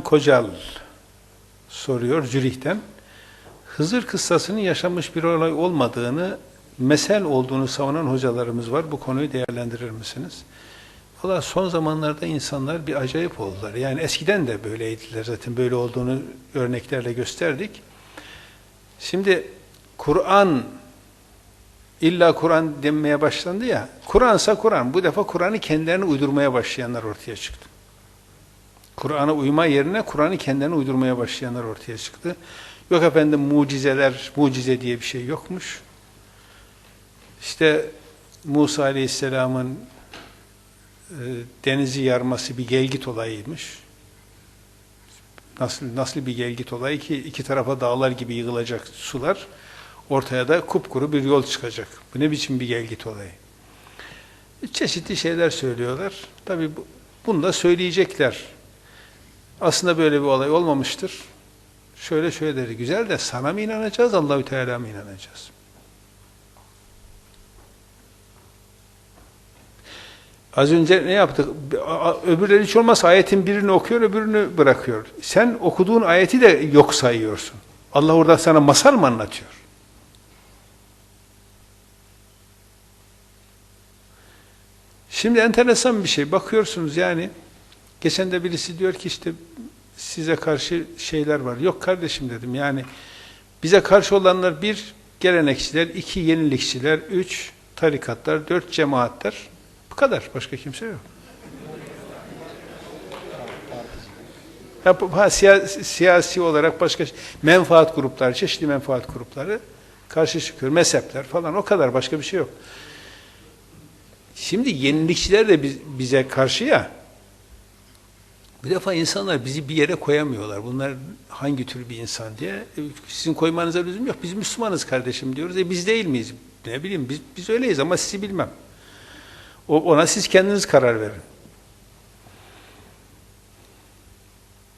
Kocal soruyor Zürih'ten. Hızır kıssasının yaşanmış bir olay olmadığını, mesel olduğunu savunan hocalarımız var. Bu konuyu değerlendirir misiniz? Valla son zamanlarda insanlar bir acayip oldular. Yani eskiden de böyleydiler zaten böyle olduğunu örneklerle gösterdik. Şimdi Kur'an illa Kur'an denmeye başlandı ya. Kur'ansa Kur'an. Bu defa Kur'an'ı kendilerini uydurmaya başlayanlar ortaya çıktı. Kur'an'a uyma yerine Kur'an'ı kendilerine uydurmaya başlayanlar ortaya çıktı. Yok efendim mucizeler, mucize diye bir şey yokmuş. İşte Musa Aleyhisselam'ın e, denizi yarması bir gelgit olayıymış. Nasıl nasıl bir gelgit olayı ki iki tarafa dağlar gibi yığılacak sular, ortaya da kupkuru bir yol çıkacak. Bu ne biçim bir gelgit olayı? Çeşitli şeyler söylüyorlar. Tabi bunu da söyleyecekler. Aslında böyle bir olay olmamıştır. Şöyle şöyle dedi. Güzel de sana mı inanacağız, Allahü Teala mı inanacağız? Az önce ne yaptık? Öbürleri hiç olmazsa ayetin birini okuyor, öbürünü bırakıyor. Sen okuduğun ayeti de yok sayıyorsun. Allah orada sana masal mı anlatıyor? Şimdi enteresan bir şey. Bakıyorsunuz yani geçen de birisi diyor ki işte size karşı şeyler var. Yok kardeşim dedim yani bize karşı olanlar bir gelenekçiler, iki yenilikçiler, üç tarikatlar, dört cemaatler. Bu kadar. Başka kimse yok. Ya, siyasi, siyasi olarak başka menfaat grupları, çeşitli menfaat grupları karşı çıkıyor. Mezhepler falan o kadar. Başka bir şey yok. Şimdi yenilikçiler de biz, bize karşı ya. Bir defa insanlar bizi bir yere koyamıyorlar. Bunlar hangi tür bir insan diye. E, Sizin koymanıza lüzum yok. Biz Müslümanız kardeşim diyoruz. E biz değil miyiz? Ne bileyim biz, biz öyleyiz ama sizi bilmem. O, ona siz kendiniz karar verin.